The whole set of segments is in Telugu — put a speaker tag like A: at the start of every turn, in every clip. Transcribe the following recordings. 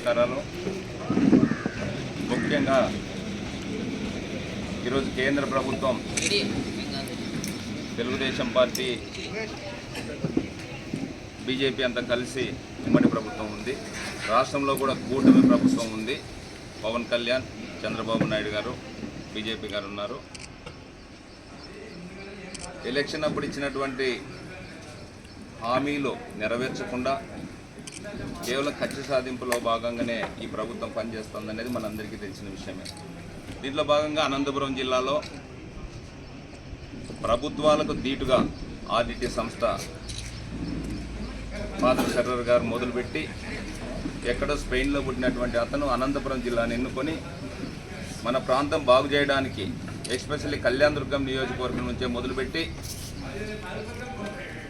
A: నమస్కారాలు ముఖ్యంగా ఈరోజు కేంద్ర ప్రభుత్వం తెలుగుదేశం పార్టీ బీజేపీ అంతా కలిసి ఉమ్మడి ప్రభుత్వం ఉంది. రాష్ట్రంలో కూడా కూటమి ప్రభుత్వం ఉంది. పవన్ కళ్యాణ్ చంద్రబాబు నాయుడు గారు బీజేపీ గారు ఉన్నారు. ఎలక్షన్ అప్పుడు ఇచ్చినటువంటి హామీలు నెరవేర్చకుండా కేవలం ఖర్చు సాధింపులో భాగంగానే ఈ ప్రభుత్వం పనిచేస్తుందనేది మనందరికీ తెలిసిన విషయమే. దీంట్లో భాగంగా అనంతపురం జిల్లాలో ప్రభుత్వాలకు ధీటుగా ఆదిత్య సంస్థ ఫాదర్ ఫెర్రర్ గారు మొదలుపెట్టి ఎక్కడో స్పెయిన్లో పుట్టినటువంటి అతను అనంతపురం జిల్లాను ఎన్నుకొని మన ప్రాంతం బాగు చేయడానికి ఎస్పెషల్లీ కళ్యాణ్ దుర్గం నియోజకవర్గం నుంచే మొదలుపెట్టి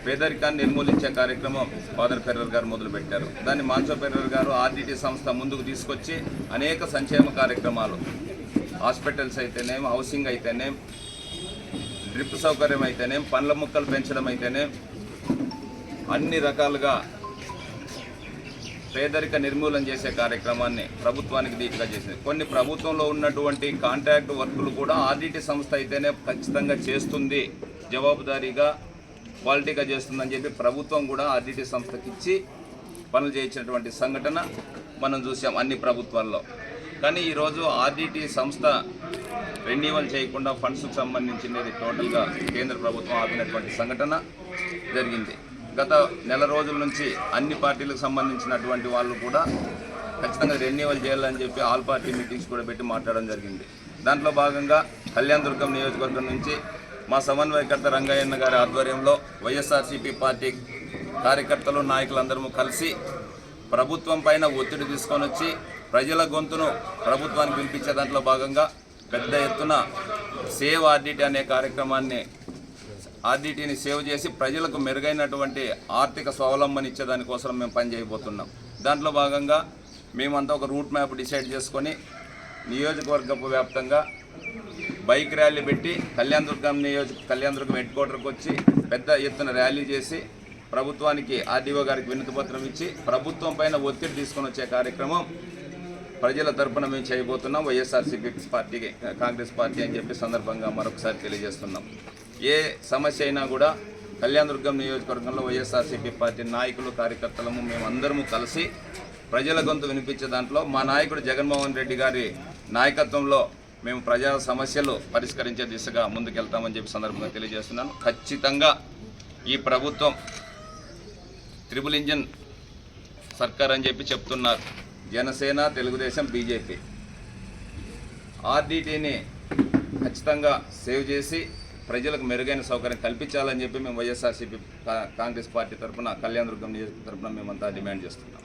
A: పేదరికాన్ని నిర్మూలించే కార్యక్రమం ఫాదర్ ఫెర్రర్ గారు మొదలుపెట్టారు. దాన్ని మాన్సో ఫెర్రర్ గారు ఆర్డిటి సంస్థ ముందుకు తీసుకొచ్చి అనేక సంక్షేమ కార్యక్రమాలు హాస్పిటల్స్ అయితేనేం హౌసింగ్ అయితేనేం డ్రిప్ సౌకర్యం అయితేనేం పండ్ల మొక్కలు పెంచడం అయితేనేం అన్ని రకాలుగా పేదరిక నిర్మూలన చేసే కార్యక్రమాన్ని ప్రభుత్వానికి దీటుగా చేసింది. కొన్ని ప్రభుత్వంలో ఉన్నటువంటి కాంట్రాక్ట్ వర్కులు కూడా ఆర్డిటి సంస్థ అయితేనే ఖచ్చితంగా చేస్తుంది. జవాబుదారీగా క్వాలిటీగా చేస్తుందని చెప్పి ప్రభుత్వం కూడా ఆర్డిటి సంస్థకి ఇచ్చి పనులు చేయించినటువంటి సంఘటన మనం చూసాం అన్ని ప్రభుత్వాల్లో. కానీ ఈరోజు ఆర్డిటి సంస్థ రెన్యువల్ చేయకుండా ఫండ్స్కు సంబంధించినది టోటల్గా కేంద్ర ప్రభుత్వం ఆపినటువంటి సంఘటన జరిగింది. గత నెల రోజుల నుంచి అన్ని పార్టీలకు సంబంధించినటువంటి వాళ్ళు కూడా ఖచ్చితంగా రెన్యువల్ చేయాలని చెప్పి ఆల్ పార్టీ మీటింగ్స్ కూడా పెట్టి మాట్లాడడం జరిగింది. దాంట్లో భాగంగా కళ్యాణ్ దుర్గం నియోజకవర్గం నుంచి మా సమన్వయకర్త రంగయ్యన్న గారి ఆధ్వర్యంలో వైఎస్ఆర్సీపీ పార్టీ కార్యకర్తలు నాయకులందరము కలిసి ప్రభుత్వం పైన ఒత్తిడి తీసుకొని వచ్చి ప్రజల గొంతును ప్రభుత్వానికి పిలిపించే దాంట్లో భాగంగా పెద్ద ఎత్తున సేవ్ ఆర్డిటీ అనే కార్యక్రమాన్ని ఆర్డిటీని సేవ్ చేసి ప్రజలకు మెరుగైనటువంటి ఆర్థిక స్వావలంబన ఇచ్చే దానికోసం మేము పనిచేయబోతున్నాం దాంట్లో భాగంగా మేమంతా ఒక రూట్ మ్యాప్ డిసైడ్ చేసుకొని నియోజకవర్గపు వ్యాప్తంగా బైక్ ర్యాలీ పెట్టి కళ్యాణ్ దుర్గం నియోజక కళ్యాణ దుర్గం హెడ్ క్వార్టర్కి వచ్చి పెద్ద ఎత్తున ర్యాలీ చేసి ప్రభుత్వానికి ఆర్డీఓ గారికి వినతి పత్రం ఇచ్చి ప్రభుత్వం పైన ఒత్తిడి తీసుకొని వచ్చే కార్యక్రమం ప్రజల తరపున మేము చేయబోతున్నాం. వైఎస్ఆర్సీపీ పార్టీకి కాంగ్రెస్ పార్టీ అని చెప్పి సందర్భంగా మరొకసారి తెలియజేస్తున్నాం. ఏ సమస్య అయినా కూడా కళ్యాణదుర్గం నియోజకవర్గంలో వైఎస్ఆర్సీపీ పార్టీ నాయకులు కార్యకర్తలము మేమందరము కలిసి ప్రజల గొంతు వినిపించే దాంట్లో మా నాయకుడు జగన్మోహన్ రెడ్డి గారి నాయకత్వంలో మేము ప్రజా సమస్యలు పరిష్కరించే దిశగా ముందుకెళ్తామని చెప్పి సందర్భంగా తెలియజేస్తున్నాను. ఖచ్చితంగా ఈ ప్రభుత్వం త్రిబుల్ ఇంజన్ సర్కార్ అని చెప్పి చెప్తున్నారు. జనసేన తెలుగుదేశం బీజేపీ. ఆర్డీటీని ఖచ్చితంగా సేవ్ చేసి ప్రజలకు మెరుగైన సౌకర్యం కల్పించాలని చెప్పి మేము వైఎస్ఆర్సీపీ కాంగ్రెస్ పార్టీ తరఫున కళ్యాణదుర్గం నియోజకవర్గం తరఫున మేమంతా డిమాండ్ చేస్తున్నాం.